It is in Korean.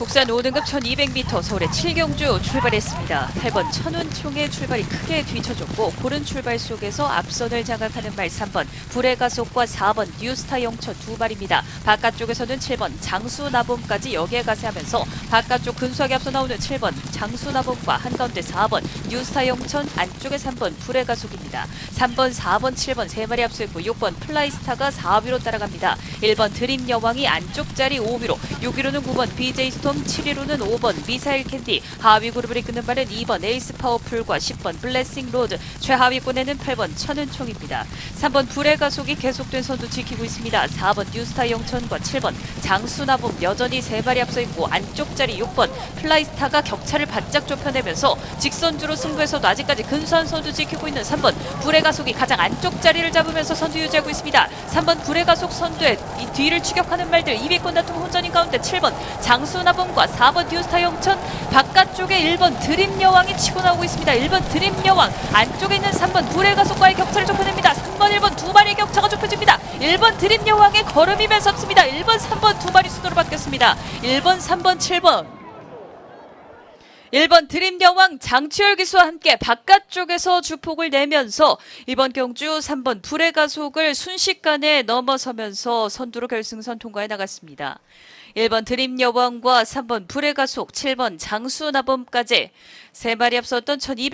국산 5등급 1200m 서울의 칠경주 출발했습니다. 8번 천운총의 출발이 크게 뒤쳐졌고 고른 출발 속에서 앞선을 장악하는 말 3번 불의 가속과 4번 뉴스타 영천 두 발입니다. 바깥쪽에서는 7번 장수 나봄까지 역에 가세하면서 바깥쪽 근소하게 앞서 나오는 7번 장수 나봄과 한가운데 4번 뉴스타 영천 안쪽에 3번 불의 가속입니다. 3번, 4번, 7번 세 마리 앞서 있고 6번 플라이스타가 4위로 따라갑니다. 1번 드림 여왕이 안쪽 자리 5위로 6위로는 9번 BJ 스톰 7위로는 5번 미사일 캔디 하위 그룹을 이끄는 발은 2번 에이스 파워풀과 10번 블레싱 로드 최하위권에는 8번 천은총입니다. 3번 불의 가속이 계속된 선두 지키고 있습니다. 4번 뉴스타 영천과 7번 장수나봄 여전히 세 발이 앞서 있고 안쪽 자리 6번 플라이스타가 격차를 바짝 좁혀내면서 직선주로 승부에서도 아직까지 근소한 선두 지키고 있는 3번 불의 가속이 가장 안쪽 자리를 잡으면서 선두 유지하고 있습니다. 3번 불의 가속 선두에 이 뒤를 추격하는 말들 200권 다툼 혼전인 가운데 7번 장수나봄 과 4번 뉴스타 영천 바깥쪽에 1번 드림 여왕이 치고 나오고 있습니다. 1번 드림 여왕 안쪽에 있는 3번 불의 가속과의 격차를 좁혀냅니다. 3번 1번 두 마리의 격차가 좁혀집니다. 1번 드림 여왕의 걸음이 매섭습니다. 1번 3번 두 마리 순으로 바뀌었습니다. 1번 3번 7번 1번 드림 여왕 장치열 기수와 함께 바깥쪽에서 주폭을 내면서 이번 경주 3번 불의 가속을 순식간에 넘어서면서 선두로 결승선 통과해 나갔습니다. 1번 드림 여왕과 3번 불의 가속, 7번 장수나범까지 세 마리 앞섰던 1200